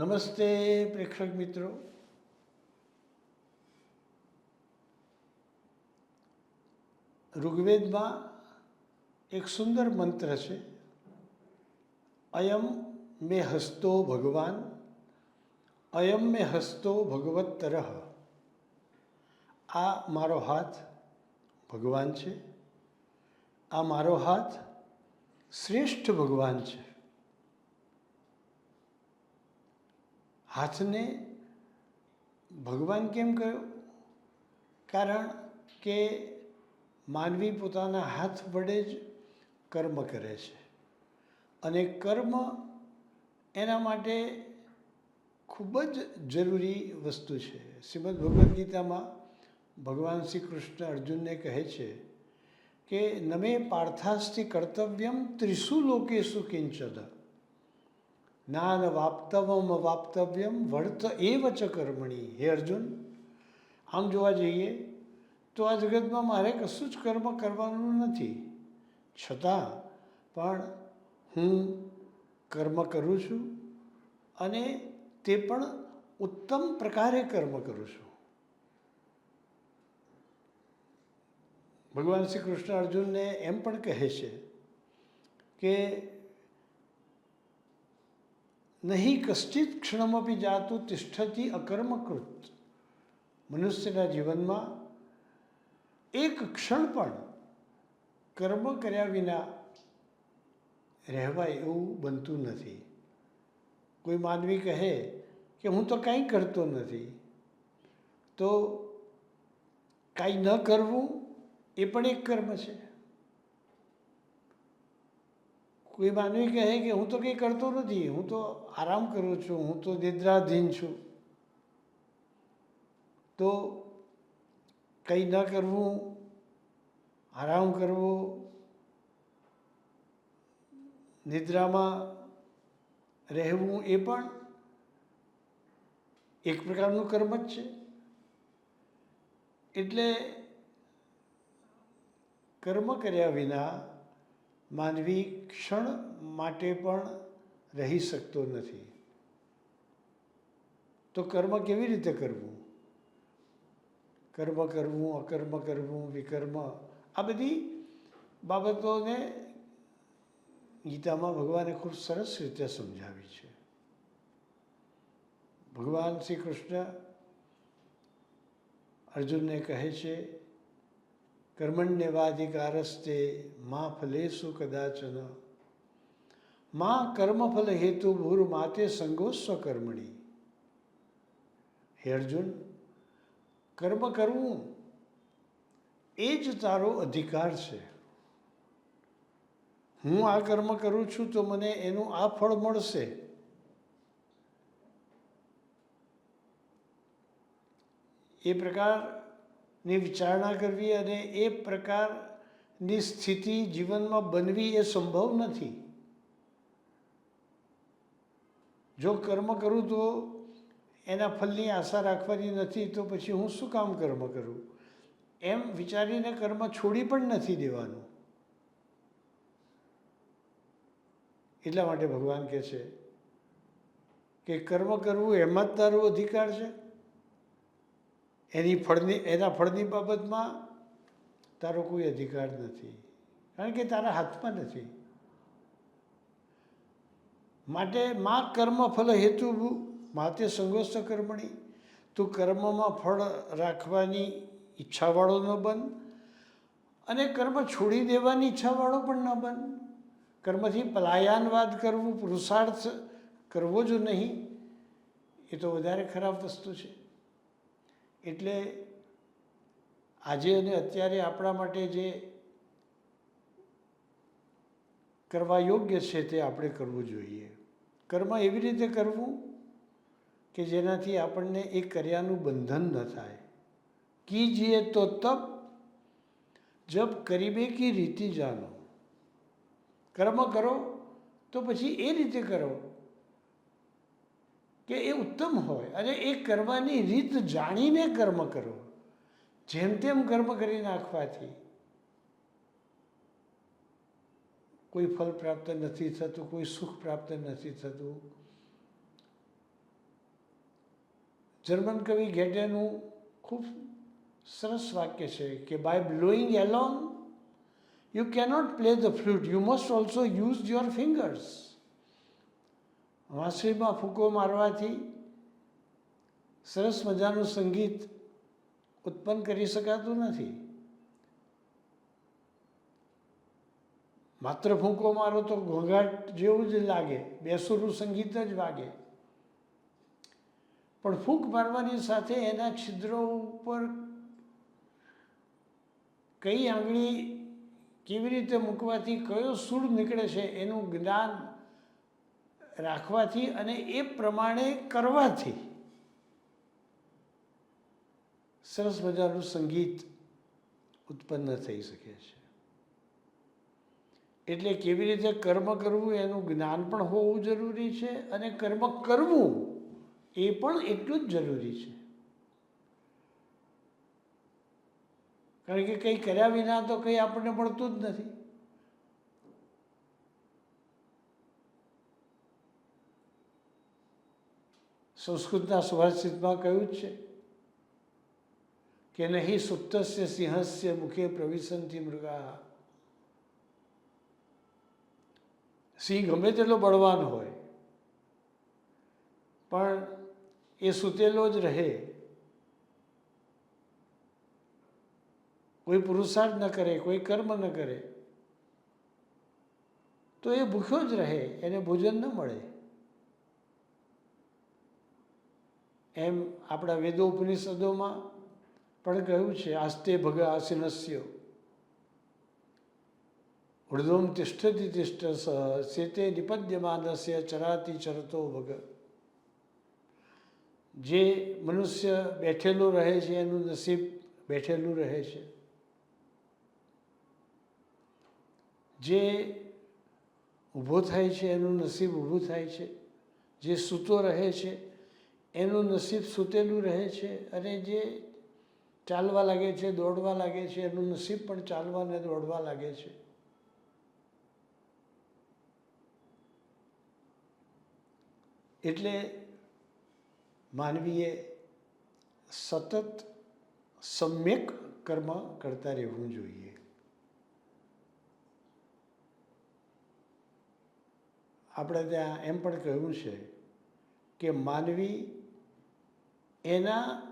નમસ્તે પ્રેક્ષક મિત્રો. ઋગ્વેદમાં એક સુંદર મંત્ર છે. અયમ મે હસ્તો ભગવાન, અયમ મે હસ્તો ભગવત્તર. આ મારો હાથ ભગવાન છે. આ મારો હાથ શ્રેષ્ઠ ભગવાન છે. હાથને ભગવાન કેમ કહ્યો? કારણ કે માનવી પોતાના હાથ વડે જ કર્મ કરે છે. અને કર્મ એના માટે ખૂબ જ જરૂરી વસ્તુ છે. શ્રીમદ ભગવદ્ ગીતામાં ભગવાન શ્રી કૃષ્ણ અર્જુનને કહે છે કે નમે પાર્થાસ્તિ કર્તવ્યમ ત્રિષુ લોકેશુ કિંચદ. જ્ઞાન વાપ્તવમ વાપ્તવ્યમ વર્ત એવ ચ કર્મણી. હે અર્જુન, આમ જોવા જઈએ તો આ જગતમાં મારે કશું જ કર્મ કરવાનું નથી. છતાં પણ હું કર્મ કરું છું અને તે પણ ઉત્તમ પ્રકારે કર્મ કરું છું. ભગવાન શ્રી કૃષ્ણ અર્જુનને એમ પણ કહે છે કે નહીં, કશ્ચિત ક્ષણમપી જાતું તિષ્ઠતી અકર્મકૃત. મનુષ્યના જીવનમાં એક ક્ષણ પણ કર્મ કર્યા વિના રહેવાય એવું બનતું નથી. કોઈ માનવી કહે કે હું તો કાંઈ કરતો નથી, તો કાંઈ ન કરવું એ પણ એક કર્મ છે. કોઈ માનવી કહે કે હું તો કંઈ કરતો નથી, હું તો આરામ કરું છું, હું તો નિદ્રાધીન છું. તો કંઈ ન કરવું, આરામ કરવો, નિદ્રામાં રહેવું એ પણ એક પ્રકારનું કર્મ જ છે. એટલે કર્મ કર્યા વિના માનવી ક્ષણ માટે પણ રહી શકતો નથી. તો કર્મ કેવી રીતે કરવું? કર્મ કરવું, અકર્મ કરવું, વિકર્મ આ બધી બાબતોને ગીતામાં ભગવાને ખૂબ સરસ રીતે સમજાવી છે. ભગવાન શ્રી કૃષ્ણ અર્જુનને કહે છે કર્મણ્યવાધિકારસ્તે મા ફલેશુ કદાચન મા કર્મફલ હેતુ ભૂર માતે સંગોસ્વ કર્મણી હે અર્જુન કર્મ કરવું એ જ તારો અધિકાર છે. હું આ કર્મ કરું છું તો મને એનું આ ફળ મળશે. એ પ્રકારની વિચારણા કરવી અને એ પ્રકારની સ્થિતિ જીવનમાં બનવી એ સંભવ નથી. જો કર્મ કરું તો એના ફલની આશા રાખવાની નથી, તો પછી હું શું કામ કર્મ કરું? એમ વિચારીને કર્મ છોડી પણ નથી દેવાનું. એટલા માટે ભગવાન કહે છે કે કર્મ કરવું એમાં જ તારો અધિકાર છે. એની ફળની, એના ફળની બાબતમાં તારો કોઈ અધિકાર નથી. કારણ કે તારા હાથમાં નથી. માટે મા કર્મ ફલ હેતુ માતે સંગોસ્ત કર્મણી. તું કર્મમાં ફળ રાખવાની ઈચ્છાવાળો ન બન અને કર્મ છોડી દેવાની ઈચ્છાવાળો પણ ન બન. કર્મથી પલાયનવાદ કરવું પુરુષાર્થ કરવો જ નહીં. એ તો વધારે ખરાબ વસ્તુ છે. એટલે આજે અને અત્યારે આપણા માટે જે કરવા યોગ્ય છે તે આપણે કરવું જોઈએ. કર્મ એવી રીતે કરવું કે જેનાથી આપણને એ કર્યાનું બંધન ન થાય. કીજીએ તો તપ, જપ કરીબે કી રીતિ જાનો. કર્મ કરો તો પછી એ રીતે કરો. કે એ ઉત્તમ હોય અને એ કરવાની રીત જાણીને કર્મ કરો. જેમ તેમ કર્મ કરી નાખવાથી કોઈ ફલ પ્રાપ્ત નથી થતું, કોઈ સુખ પ્રાપ્ત નથી થતું. જર્મન કવિ ગેટેનું ખૂબ સરસ વાક્ય છે કે by blowing alone you cannot play the flute you must also use your fingers વાંસળીમાં ફૂંકો મારવાથી સરસ મજાનું સંગીત ઉત્પન્ન કરી શકાતું નથી. માત્ર ફૂંકો મારો તો ઘોંઘાટ જેવું જ લાગે, બેસુરું સંગીત જ વાગે. પણ ફૂંક મારવાની સાથે એના છિદ્રો ઉપર કઈ આંગળી કેવી રીતે મૂકવાથી કયો સૂર નીકળે છે એનું જ્ઞાન રાખવાથી અને એ પ્રમાણે કરવાથી. સરસ મજાનું સંગીત ઉત્પન્ન થઈ શકે છે. એટલે કેવી રીતે કર્મ કરવું એનું જ્ઞાન પણ હોવું જરૂરી છે અને કર્મ કરવું એ પણ એટલું જ જરૂરી છે. કારણ કે કંઈ કર્યા વિના તો કંઈ આપણને મળતું જ નથી. સંસ્કૃતના સુભાષિતમાં કહ્યું જ છે કે નહીં, સુપ્તસ્ય સિંહસ્ય મુખે પ્રવિશંતિ મૃગા. સિંહ ગમે તેટલો બળવાન હોય, પણ એ સૂતેલો જ રહે. કોઈ પુરુષાર્થ ન કરે, કોઈ કર્મ ન કરે, તો એ ભૂખ્યો જ રહે, એને ભોજન ન મળે. એમ આપણા વેદો ઉપનિષદોમાં પણ કહ્યું છે, આસ્તે ભગ આસિનસ્ય ઉર્ધ્વમ તિષ્ઠતિ તિષ્ઠ સેતે નિપદ્યમાનસ્ય, ચરાતી ચરતો ભગ. જે મનુષ્ય બેઠેલું રહે છે, એનું નસીબ બેઠેલું રહે છે. જે ઊભો થાય છે, એનું નસીબ ઊભું થાય છે. જે સૂતો રહે છે એનું નસીબ સૂતેલું રહે છે અને જે ચાલવા લાગે છે, દોડવા લાગે છે, એનું નસીબ પણ ચાલવા ને દોડવા લાગે છે. એટલે માનવીએ સતત સમ્યક કર્મ કરતા રહેવું જોઈએ. આપણે ત્યાં એમ પણ કહ્યું છે કે માનવી એના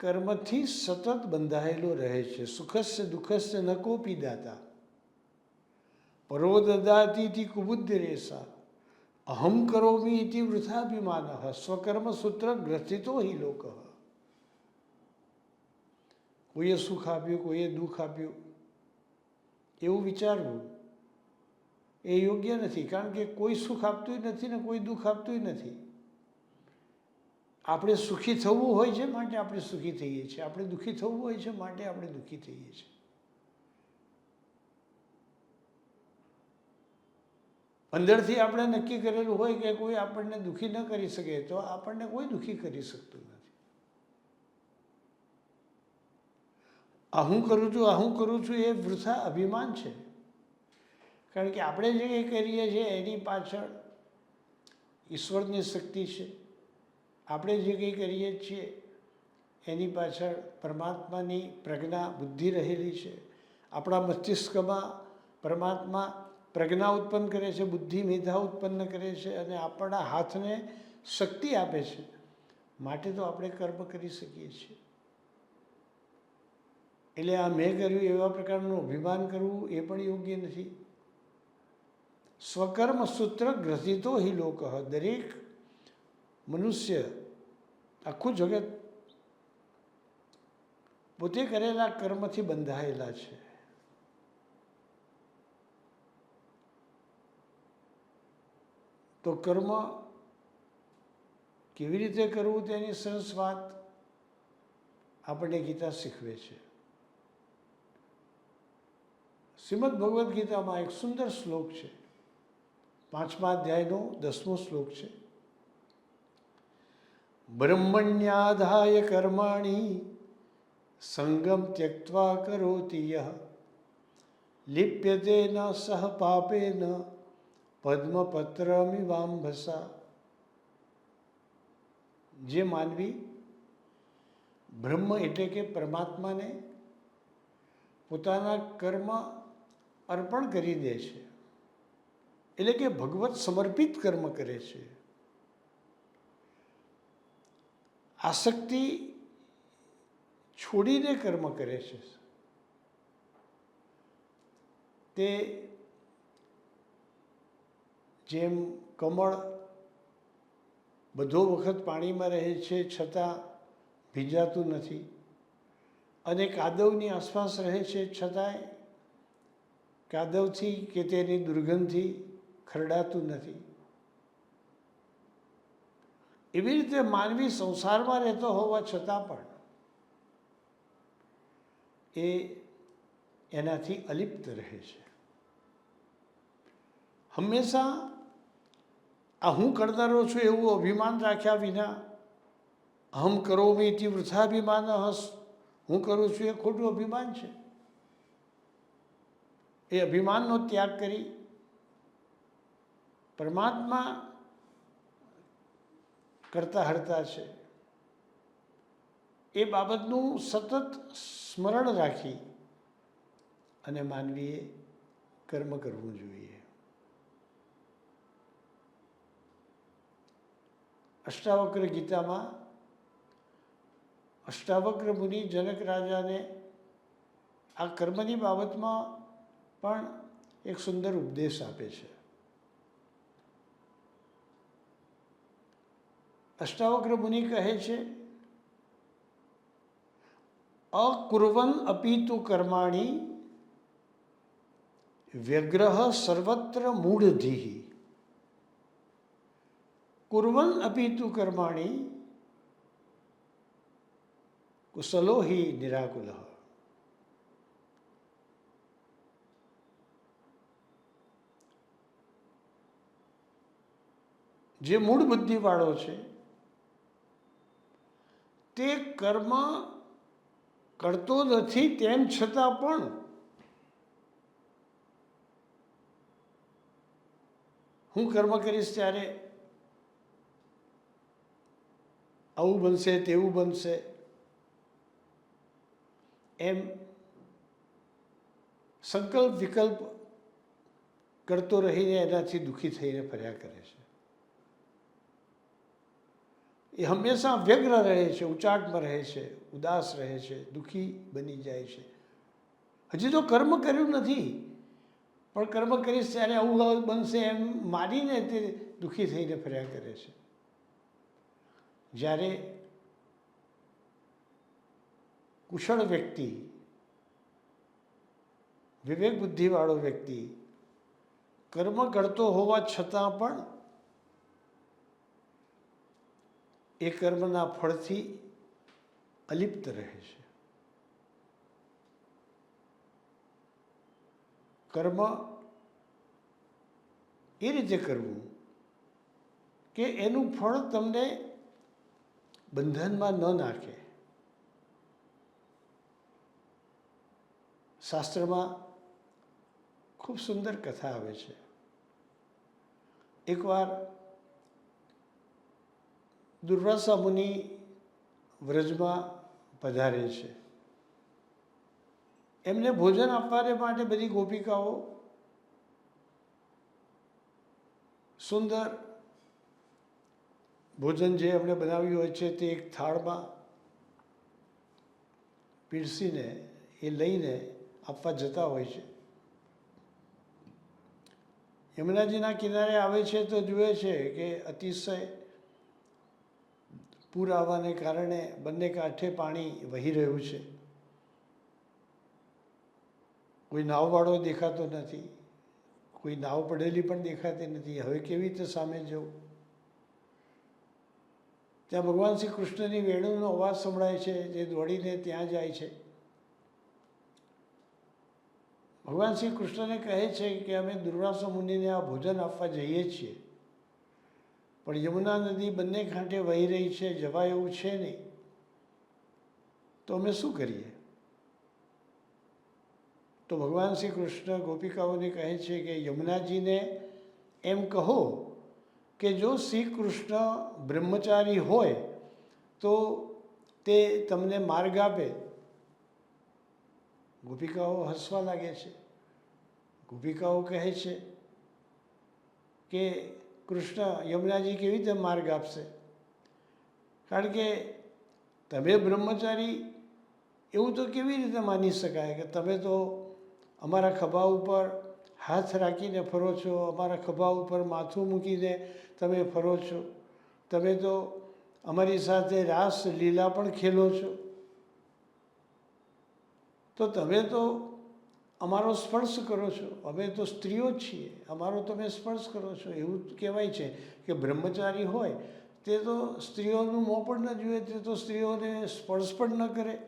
કર્મથી સતત બંધાયેલો રહે છે. સુખસ્ય દુઃખસ્ય ન કોપી દાતા. પરો દદાતીથી કુબુદ્ધ રેસા. અહમ કરોમી ઇતિ વૃથાભિમાન. સ્વકર્મ સૂત્ર ગ્રથિતો હિ લોક. કોઈએ સુખ આપ્યું, કોઈએ દુઃખ આપ્યું? એવું વિચારવું એ યોગ્ય નથી. કારણ કે કોઈ સુખ આપતું નથી ને કોઈ દુઃખ આપતું નથી. આપણે સુખી થવું હોય છે માટે આપણે સુખી થઈએ છીએ. આપણે દુઃખી થવું હોય છે માટે આપણે દુઃખી થઈએ છીએ. અંદરથી આપણે નક્કી કરેલું હોય કે કોઈ આપણને દુઃખી ન કરી શકે તો આપણને કોઈ દુઃખી કરી શકતું નથી. આ હું કરું છું, આ હું કરું છું એ વૃથા અભિમાન છે. કારણ કે આપણે જે કંઈ કરીએ છીએ એની પાછળ ઈશ્વરની શક્તિ છે. આપણે જે કંઈ કરીએ છીએ, એની પાછળ પરમાત્માની પ્રજ્ઞા બુદ્ધિ રહેલી છે. આપણા મસ્તિષ્કમાં પરમાત્મા પ્રજ્ઞા ઉત્પન્ન કરે છે, બુદ્ધિ મેધા ઉત્પન્ન કરે છે અને આપણા હાથને શક્તિ આપે છે. માટે તો આપણે કર્મ કરી શકીએ છીએ. એટલે આ મેં કર્યું એવા પ્રકારનું અભિમાન કરવું એ પણ યોગ્ય નથી. સ્વકર્મ સૂત્ર ગ્રસિતો હિ લોક. દરેક મનુષ્ય આખું જગત પોતે કરેલા કર્મથી બંધાયેલા છે. તો કર્મ કેવી રીતે કરવું તેની સરસ વાત આપણને ગીતા શીખવે છે. શ્રીમદ ભગવદ્ ગીતામાં એક સુંદર શ્લોક છે. પાંચમા અધ્યાયનો દસમો શ્લોક છે. બ્રહ્મણ્યાધાય કર્માણી સંગમ ત્યક્વા કરોતિ યહ લિપ્યતે ન સહ પાપેન પદ્મપત્રમિવાંભસા. જે માનવી બ્રહ્મ એટલે કે પરમાત્માને પોતાના કર્મ અર્પણ કરી દે છે. એટલે કે ભગવત સમર્પિત કર્મ કરે છે. આસક્તિ છોડીને કર્મ કરે છે. તે જેમ કમળ બધો વખત પાણીમાં રહે છે છતાં ભીંજાતું નથી અને કાદવની આસપાસ રહે છે છતાંય કાદવથી કે તેની દુર્ગંધથી ખરડાતું નથી. એવી રીતે માનવી સંસારમાં રહેતો હોવા છતાં પણ એ એનાથી અલિપ્ત રહે છે. હંમેશા આ હું કરનારો છું એવું અભિમાન રાખ્યા વિના અહમ કરો મેથી વૃથાભિમાન હસ, હું કરું છું એ ખોટું અભિમાન છે. એ અભિમાનનો ત્યાગ કરી પરમાત્મા કરતા હરતા છે. એ બાબતનું સતત સ્મરણ રાખી અને માનવીએ કર્મ કરવું જોઈએ. અષ્ટાવક્ર ગીતામાં અષ્ટાવક્ર મુનિ જનક રાજાને આ કર્મની બાબતમાં પણ એક સુંદર ઉપદેશ આપે છે. અષ્ટાવક્ર મુનિ કહે છે, અકુર્વન અપિતુ કર્માણી વ્યગ્રહ સર્વત્ર મૂઢધિ કુર્વન અપિતુ કર્માણી કુશલો હિ નિરાકુલ. જે મૂળ બુદ્ધિવાળો છે તે કર્મ કરતો નથી તેમ છતાં પણ હું કર્મ કરીશ ત્યારે આવું બનશે, તેવું બનશે. એમ સંકલ્પ વિકલ્પ કરતો રહીને એનાથી દુઃખી થઈને ફર્યા કરે છે. એ હંમેશા વ્યગ્ર રહે છે, ઉચાટમાં રહે છે, ઉદાસ રહે છે, દુઃખી બની જાય છે. હજી તો કર્મ કર્યું નથી, પણ કર્મ કરીશ ત્યારે આવું બનશે એમ માનીને તે દુઃખી થઈને ફર્યા કરે છે. જ્યારે કુશળ વ્યક્તિ, વિવેક બુદ્ધિવાળો વ્યક્તિ કર્મ કરતો હોવા છતાં પણ એ કર્મના ફળથી અલિપ્ત રહે છે. કર્મ એ રીતે કરવું કે એનું ફળ તમને બંધનમાં ન નાખે. શાસ્ત્રમાં ખૂબ સુંદર કથા આવે છે. એકવાર દુર્વાસા મુનિ વ્રજમાં પધારે છે. એમને ભોજન આપવાને માટે બધી ગોપિકાઓ સુંદર ભોજન જે એમણે બનાવ્યું હોય છે તે એક થાળમાં પીરસીને એ લઈને આપવા જતા હોય છે. યમુનાજીના કિનારે આવે છે તો જુએ છે કે અતિશય પૂર આવવાને કારણે બંને કાંઠે પાણી વહી રહ્યું છે. કોઈ નાવવાળો દેખાતો નથી, કોઈ નાવ પડેલી પણ દેખાતી નથી. હવે કેવી રીતે સામે જવું? ત્યાં ભગવાન શ્રી કૃષ્ણની વેણુનો અવાજ સંભળાય છે, જે દોડીને ત્યાં જાય છે. ભગવાન શ્રી કૃષ્ણને કહે છે કે અમે દુર્વાસા મુનિને આ ભોજન આપવા જઈએ છીએ. પણ યમુના નદી બંને કાંઠે વહી રહી છે, જવાય એવું છે નહીં. તો અમે શું કરીએ? તો ભગવાન શ્રી કૃષ્ણ ગોપિકાઓને કહે છે કે, યમુનાજીને એમ કહો કે જો શ્રી કૃષ્ણ બ્રહ્મચારી હોય, તો તે તમને માર્ગ આપે. ગોપિકાઓ હસવા લાગે છે. ગોપિકાઓ કહે છે કે કૃષ્ણ યમુનાજી કેવી રીતે માર્ગ આપશે? કારણ કે તમે બ્રહ્મચારી, એવું તો કેવી રીતે માની શકાય કે તમે તો અમારા ખભા ઉપર હાથ રાખીને ફરો છો, અમારા ખભા ઉપર માથું મૂકીને તમે ફરો છો, તમે તો અમારી સાથે રાસ, લીલા પણ ખેલો છો. તો તમે તો અમારો સ્પર્શ કરો છો. અમે તો સ્ત્રીઓ જ છીએ. અમારો તમે સ્પર્શ કરો છો. એવું કહેવાય છે કે બ્રહ્મચારી હોય તે તો સ્ત્રીઓનું મોં પણ ન જુએ, તે તો સ્ત્રીઓને સ્પર્શ પણ ન કરે.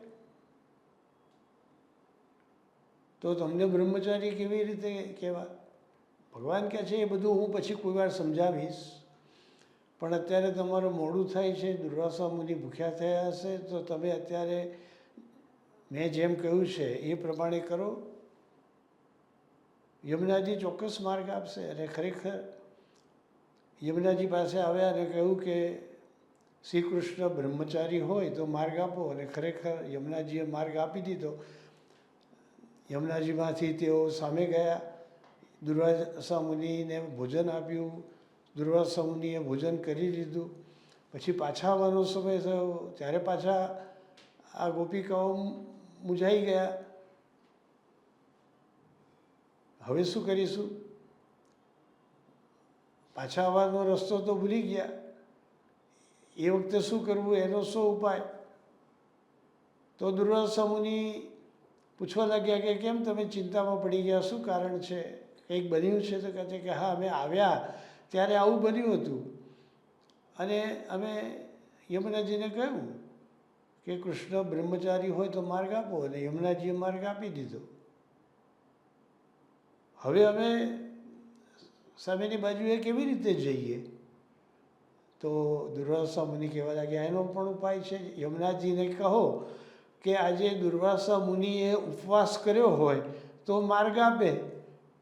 તો તમને બ્રહ્મચારી કેવી રીતે કહેવા? ભગવાન કહે છે એ બધું હું પછી કોઈ વાર સમજાવીશ. પણ અત્યારે તમારું મોડું થાય છે, દુર્વાસા મુનિ ભૂખ્યા થયા હશે, તો તમે અત્યારે મેં જેમ કહ્યું છે એ પ્રમાણે કરો. યમુનાજી ચોક્કસ માર્ગ આપશે અને ખરેખર યમુનાજી પાસે આવ્યા અને કહ્યું કે શ્રી કૃષ્ણ બ્રહ્મચારી હોય તો માર્ગ આપો અને ખરેખર યમુનાજીએ માર્ગ આપી દીધો. યમુનાજીમાંથી તેઓ સામે ગયા. દુર્વાસા મુનિને ભોજન આપ્યું. દુર્વાસા મુનિએ ભોજન કરી લીધું. પછી પાછા આવવાનો સમય થયો. ત્યારે પાછા આ ગોપિકાઓ મૂંઝાઈ ગયા. હવે શું કરીશું? પાછા આવવાનો રસ્તો તો ભૂલી ગયા. એ વખતે શું કરવું? એનો શું ઉપાય? તો દુર્વાસા મુનિ પૂછવા લાગ્યા કે કેમ તમે ચિંતામાં પડી ગયા? શું કારણ છે? કંઈક બન્યું છે? તો કહે કે હા, અમે આવ્યા ત્યારે આવું બન્યું હતું. અને અમે યમુનાજીને કહ્યું કે કૃષ્ણ બ્રહ્મચારી હોય તો માર્ગ આપો. અને યમુનાજીએ માર્ગ આપી દીધો. હવે અમે સામેની બાજુએ કેવી રીતે જઈએ? તો દુર્વાસા મુનિ કહેવા લાગ્યા, એનો પણ ઉપાય છે. યમુનાજીને કહો કે આજે દુર્વાસા મુનિએ ઉપવાસ કર્યો હોય તો માર્ગ આપે.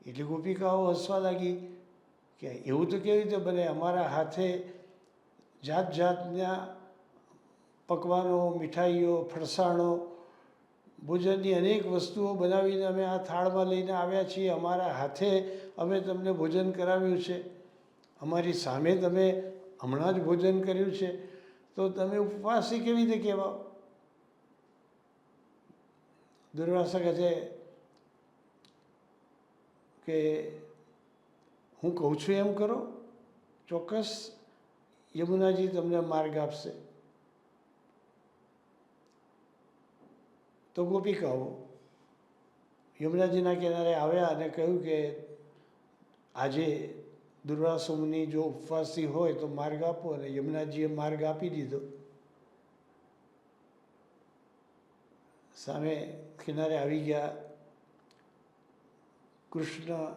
એટલે ગોપિકાઓ હસવા લાગી કે એવું તો કેવી રીતે બને? અમારા હાથે જાત જાતના પકવાનો, મીઠાઈઓ, ફરસાણો ભોજનની અનેક વસ્તુઓ બનાવીને અમે આ થાળમાં લઈને આવ્યા છીએ. અમારા હાથે અમે તમને ભોજન કરાવ્યું છે. અમારી સામે તમે હમણાં જ ભોજન કર્યું છે. તો તમે ઉપવાસી કેવી રીતે કહેવાઓ? દુર્વાસા કહે છે કે હું કહું છું એમ કરો. ચોક્કસ યમુનાજી તમને માર્ગ આપશે. તો ગોપિકાઓ યમુનાજીના કિનારે આવ્યા અને કહ્યું કે આજે દુર્વાસોમની જો ઉપવાસી હોય તો માર્ગ આપો અને યમુનાજીએ માર્ગ આપી દીધો. સામે કિનારે આવી ગયા. કૃષ્ણ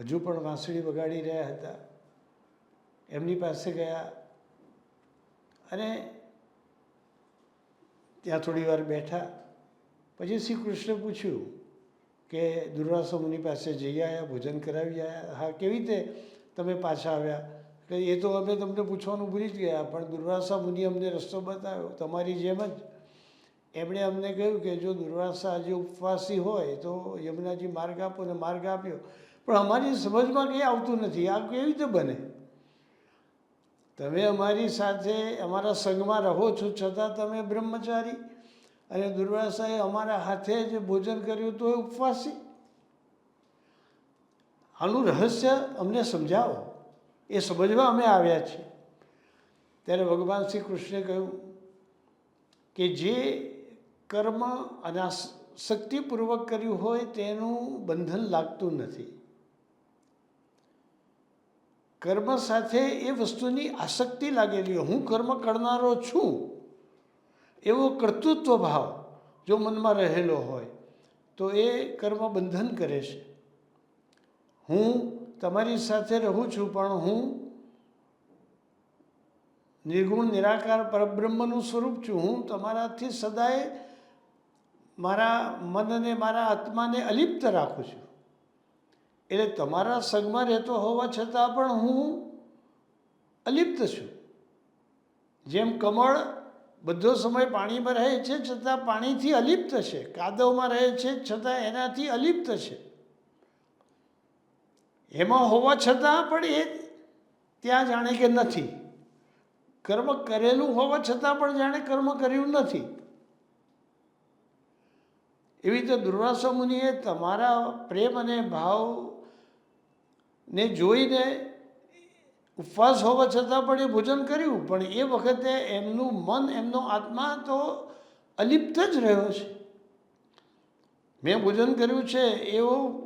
હજુ પણ વાંસળી વગાડી રહ્યા હતા. એમની પાસે ગયા અને ત્યાં થોડી વાર બેઠા. પછી શ્રી કૃષ્ણ પૂછ્યું કે દુર્વાસો મુનિ પાસે જઈ આવ્યા ભોજન કરાવી આવ્યા હા, કેવી રીતે તમે પાછા આવ્યા? કે એ તો અમે તમને પૂછવાનું ભૂલી જ ગયા, પણ દુર્વાસા મુનિ અમને રસ્તો બતાવ્યો, તમારી જેમ જ. એમણે અમને કહ્યું કે જો દુર્વાસા આજે ઉપવાસી હોય તો યમુનાજી માર્ગ આપો ને માર્ગ આપ્યો. પણ અમારી સમજમાં કંઈ આવતું નથી. આ કેવી રીતે બને? તમે અમારી સાથે, અમારા સંઘમાં રહો છો છતાં તમે બ્રહ્મચારી. અને દુર્વાસાએ અમારા હાથે જ ભોજન કર્યું તો એ ઉપવાસી. આનું રહસ્ય અમને સમજાવો. એ સમજવા અમે આવ્યા છીએ. ત્યારે ભગવાન શ્રી કૃષ્ણે કહ્યું કે જે કર્મ અને શક્તિપૂર્વક કર્યું હોય તેનું બંધન લાગતું નથી. કર્મ સાથે એ વસ્તુની આસક્તિ લાગેલી હું કર્મ કરનારો છું. એવો કર્તૃત્વ ભાવ જો મનમાં રહેલો હોય, તો એ કર્મ બંધન કરે છે. હું તમારી સાથે રહું છું, પણ હું નિર્ગુણ, નિરાકાર, પરબ્રહ્મનું સ્વરૂપ છું. હું તમારાથી સદાય મારા મનને, મારા આત્માને અલિપ્ત રાખું છું. એટલે તમારા સંગમાં રહેતો હોવા છતાં પણ હું અલિપ્ત છું. જેમ કમળ બધો સમય પાણીમાં રહે છે છતાં પાણીથી અલિપ્ત છે. કાદવમાં રહે છે છતાં એનાથી અલિપ્ત છે. એમાં હોવા છતાં પણ એ ત્યાં જાણે કે નથી. કર્મ કરેલું હોવા છતાં પણ જાણે કર્મ કર્યું નથી. એવી રીતે દુર્વાસા મુનિએ તમારા પ્રેમ અને ભાવને જોઈને ઉપવાસ હોવા છતાં પણ એ ભોજન કર્યું. પણ એ વખતે એમનું મન, એમનો આત્મા તો અલિપ્ત જ રહ્યો છે. મેં ભોજન કર્યું છે એવો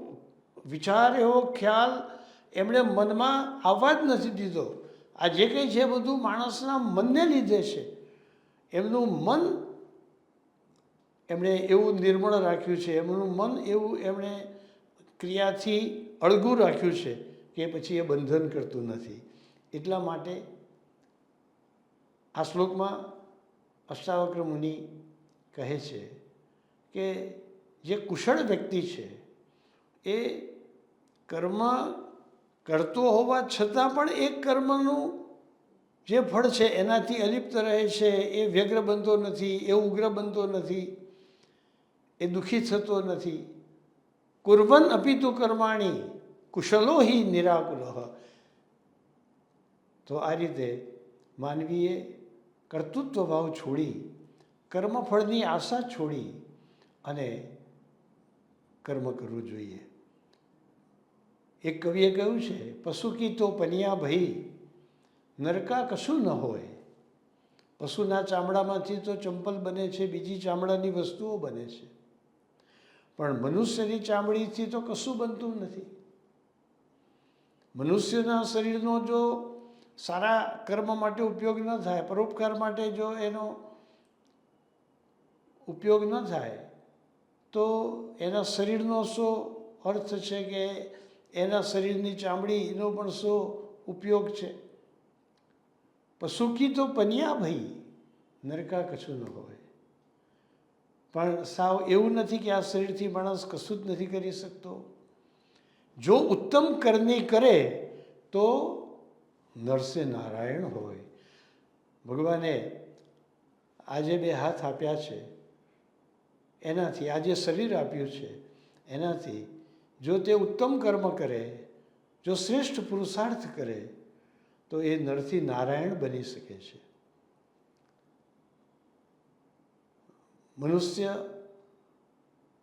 વિચાર, એવો ખ્યાલ એમણે મનમાં આવવા જ નથી દીધો. આ જે કંઈ છે બધું માણસના મનને લીધે છે. એમનું મન એમણે એવું નિર્મળ રાખ્યું છે. એમનું મન એવું એમણે ક્રિયાથી અળગું રાખ્યું છે કે પછી એ બંધન કરતું નથી. એટલા માટે આ શ્લોકમાં અષ્ટાવક્ર મુનિ કહે છે કે જે કુશળ વ્યક્તિ છે, એ કર્મ કરતો હોવા છતાં પણ એ કર્મનું જે ફળ છે, એનાથી અલિપ્ત રહે છે, એ વ્યગ્ર બનતો નથી, એ ઉગ્ર બનતો નથી, એ દુઃખી થતો નથી. કુર્વન અપિતુ કર્માણી કુશલો હિ નિરાકુલ. તો આ રીતે માનવીએ કર્તૃત્વ ભાવ છોડી, કર્મફળની આશા છોડી અને કર્મ કરવું જોઈએ. એક કવિએ કહ્યું છે, પશુ કી તો પનિયા ભઈ, નરકા કશું ન હોય. પશુના ચામડામાંથી તો ચંપલ બને છે, બીજી ચામડાની વસ્તુઓ બને છે. પણ મનુષ્યની ચામડીથી તો કશું બનતું નથી. મનુષ્યના શરીરનો જો સારા કર્મ માટે ઉપયોગ ન થાય પરોપકાર માટે જો એનો ઉપયોગ ન થાય, તો એના શરીરનો શું અર્થ છે કે એના શરીરની ચામડીનો પણ શું ઉપયોગ છે? પશુકી તો પનિયા ભાઈ, નરકા કશું ન હોય. પણ સાવ એવું નથી કે આ શરીરથી માણસ કશું જ નથી કરી શકતો. જો ઉત્તમ કરની કરે, તો નરસે નારાયણ હોય. ભગવાને આજે બે હાથ આપ્યા છે. એનાથી આજે શરીર આપ્યું છે. એનાથી જો તે ઉત્તમ કર્મ કરે, જો શ્રેષ્ઠ પુરુષાર્થ કરે, તો એ નરથી નારાયણ બની શકે છે. મનુષ્ય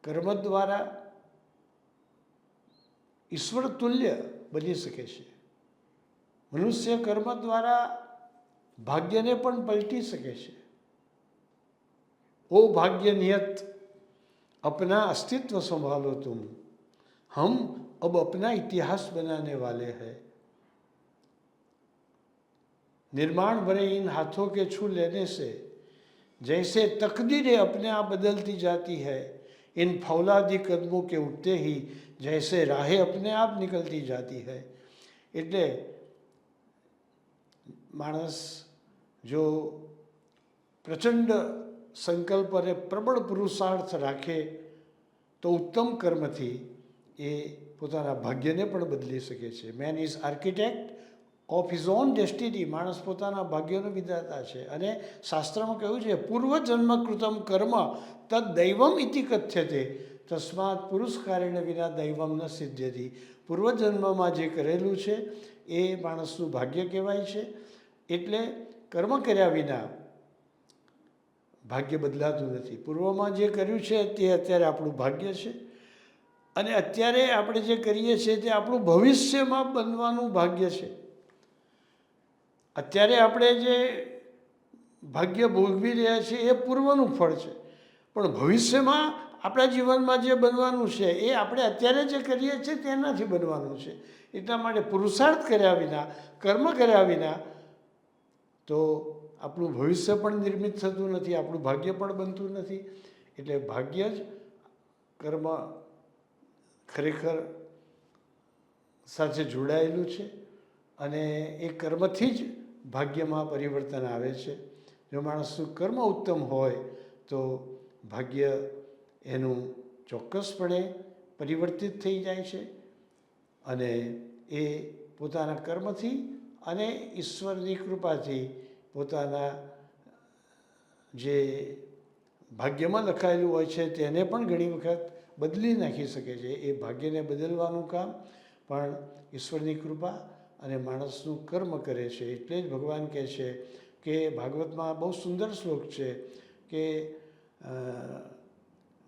કર્મ દ્વારા ઈશ્વર તુલ્ય બની શકે છે. મનુષ્ય કર્મ દ્વારા ભાગ્યને પણ પલટી શકે છે ઓ ભાગ્ય નિયત अपना अस्तित्व संभालो तुम हम अब अपना इतिहास बनाने वाले हैं निर्माण भरे इन हाथों के छू लेने से जैसे तकदीरें अपने आप बदलती जाती है इन फौलादी कदमों के उठते ही जैसे राहें अपने आप निकलती जाती है એટલે માણસ જો પ્રચંડ સંકલ્પ અને પ્રબળ પુરુષાર્થ રાખે તો ઉત્તમ કર્મથી એ પોતાના ભાગ્યને પણ બદલી શકે છે. Man is architect of his own destiny માણસ પોતાના ભાગ્યનો વિધાતા છે. અને શાસ્ત્રમાં કહ્યું છે પૂર્વજન્મ કૃતમ કર્મ તદ દૈવમ ઇતિ કથ્યતે. તસ્માત પુરુષ કારેણ વિના દૈવમ ન સિદ્ધ્યથી પૂર્વજન્મમાં જે કરેલું છે, એ માણસનું ભાગ્ય કહેવાય છે. એટલે કર્મ કર્યા વિના ભાગ્ય બદલાતું નથી. પૂર્વમાં જે કર્યું છે તે અત્યારે આપણું ભાગ્ય છે અને અત્યારે આપણે જે કરીએ છીએ તે આપણું ભવિષ્યમાં બનવાનું ભાગ્ય છે. અત્યારે આપણે જે ભાગ્ય ભોગવી રહ્યા છીએ એ પૂર્વનું ફળ છે. પણ ભવિષ્યમાં આપણા જીવનમાં જે બનવાનું છે એ આપણે અત્યારે જે કરીએ છીએ તેનાથી બનવાનું છે. એટલા માટે પુરુષાર્થ કર્યા વિના, કર્મ કર્યા વિના તો આપણું ભવિષ્ય પણ નિર્મિત થતું નથી, આપણું ભાગ્ય પણ બનતું નથી. એટલે ભાગ્ય જ કર્મ ખરેખર સાથે જોડાયેલું છે અને એ કર્મથી જ ભાગ્યમાં પરિવર્તન આવે છે. જો માણસનું કર્મ ઉત્તમ હોય, તો ભાગ્ય એનું ચોક્કસપણે પરિવર્તિત થઈ જાય છે અને એ પોતાના કર્મથી અને ઈશ્વરની કૃપાથી પોતાના જે ભાગ્યમાં લખાયેલું હોય છે તેને પણ ઘણી વખત બદલી નાખી શકે છે. એ ભાગ્યને બદલવાનું કામ, પણ ઈશ્વરની કૃપા અને માણસનું કર્મ કરે છે. એટલે જ ભગવાન કહે છે કે ભાગવતમાં બહુ સુંદર શ્લોક છે કે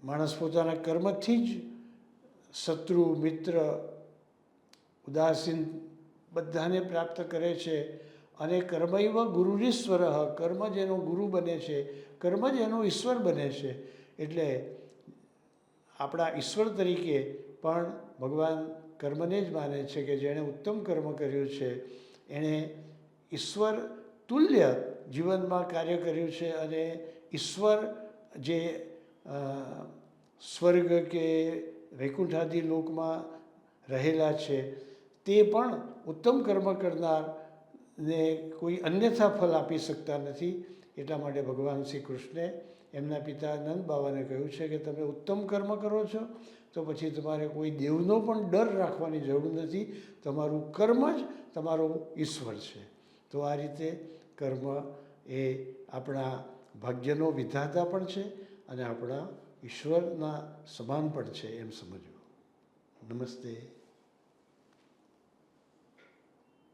માણસ પોતાના કર્મથી જ શત્રુ, મિત્ર, ઉદાસીન બધાને પ્રાપ્ત કરે છે અને કર્મૈવ ગુરુરીશ્વર, કર્મ જ એનો ગુરુ બને છે, કર્મ જ એનો ઈશ્વર બને છે. એટલે આપણા ઈશ્વર તરીકે પણ ભગવાન કર્મને જ માને છે કે જેણે ઉત્તમ કર્મ કર્યું છે. એણે ઈશ્વર તુલ્ય જીવનમાં કાર્ય કર્યું છે અને ઈશ્વર જે સ્વર્ગ કે વૈકુંઠાદી લોકમાં રહેલા છે તે પણ ઉત્તમ કર્મ કરનારને કોઈ અન્યથા ફલ આપી શકતા નથી એટલા માટે ભગવાન શ્રી કૃષ્ણે એમના પિતા નંદ બાબાને કહ્યું છે કે તમે ઉત્તમ કર્મ કરો છો, તો પછી તમારે કોઈ દેવનો પણ ડર રાખવાની જરૂર નથી, તમારું કર્મ જ તમારો ઈશ્વર છે. તો આ રીતે કર્મ એ આપણા ભાગ્યનો વિધાતા પણ છે અને આપણા ઈશ્વરના સમાન પણ છે એમ સમજવું. નમસ્તે.